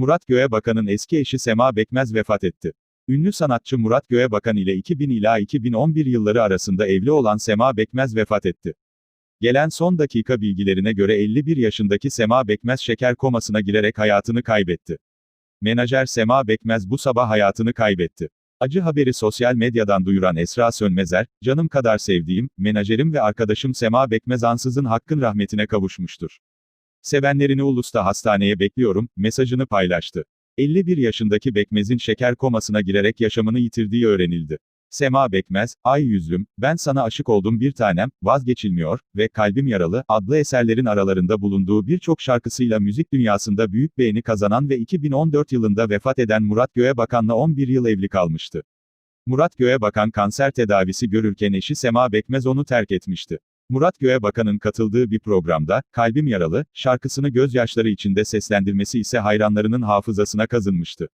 Murat Göğebakan'ın eski eşi Sema Bekmez vefat etti. Ünlü sanatçı Murat Göğebakan ile 2000 ila 2011 yılları arasında evli olan Sema Bekmez vefat etti. Gelen son dakika bilgilerine göre 51 yaşındaki Sema Bekmez şeker komasına girerek hayatını kaybetti. Menajer Sema Bekmez bu sabah hayatını kaybetti. Acı haberi sosyal medyadan duyuran Esra Sönmezer, canım kadar sevdiğim, menajerim ve arkadaşım Sema Bekmez ansızın hakkın rahmetine kavuşmuştur. Sevenlerini Ulus'ta hastaneye bekliyorum, mesajını paylaştı. 51 yaşındaki Bekmez'in şeker komasına girerek yaşamını yitirdiği öğrenildi. Sema Bekmez, Ay Yüzlüm, Ben Sana Aşık Oldum Bir Tanem, Vazgeçilmiyor ve Kalbim Yaralı adlı eserlerin aralarında bulunduğu birçok şarkısıyla müzik dünyasında büyük beğeni kazanan ve 2014 yılında vefat eden Murat Göğebakan'la 11 yıl evli kalmıştı. Murat Göğebakan kanser tedavisi görürken eşi Sema Bekmez onu terk etmişti. Murat Göğebakan'ın katıldığı bir programda, Kalbim Yaralı, şarkısını gözyaşları içinde seslendirmesi ise hayranlarının hafızasına kazınmıştı.